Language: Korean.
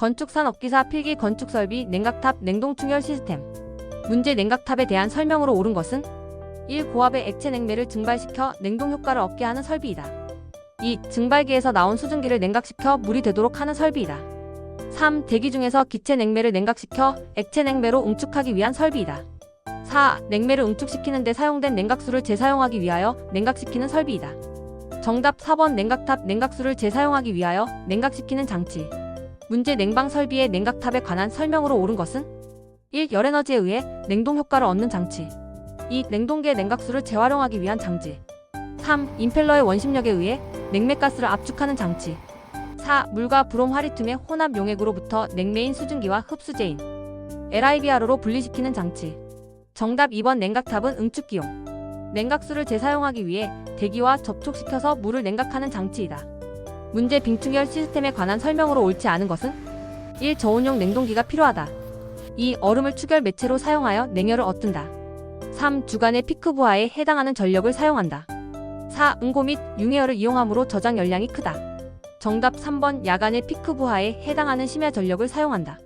건축산업기사 필기 건축설비 냉각탑 냉동충혈 시스템 문제 냉각탑에 대한 설명으로 옳은 것은 1. 고압의 액체 냉매를 증발시켜 냉동 효과를 얻게 하는 설비이다. 2. 증발기에서 나온 수증기를 냉각시켜 물이 되도록 하는 설비이다. 3. 대기 중에서 기체 냉매를 냉각시켜 액체 냉매로 응축하기 위한 설비이다. 4. 냉매를 응축시키는 데 사용된 냉각수를 재사용하기 위하여 냉각시키는 설비이다. 정답 4번 냉각탑 냉각수를 재사용하기 위하여 냉각시키는 장치. 문제 냉방 설비의 냉각탑에 관한 설명으로 옳은 것은 1. 열에너지에 의해 냉동 효과를 얻는 장치 2. 냉동기의 냉각수를 재활용하기 위한 장치 3. 임펠러의 원심력에 의해 냉매가스를 압축하는 장치 4. 물과 브롬 화리툼의 혼합 용액으로부터 냉매인 수증기와 흡수제인 LIBR로 분리시키는 장치 정답 2번 냉각탑은 응축기용 냉각수를 재사용하기 위해 대기와 접촉시켜서 물을 냉각하는 장치이다. 문제 빙충혈 시스템에 관한 설명으로 옳지 않은 것은 1. 저온용 냉동기가 필요하다. 2. 얼음을 추결 매체로 사용하여 냉열을 얻든다. 3. 주간의 피크 부하에 해당하는 전력을 사용한다. 4. 응고 및 융해열을 이용함으로 저장 열량이 크다. 정답 3번 야간의 피크 부하에 해당하는 심야 전력을 사용한다.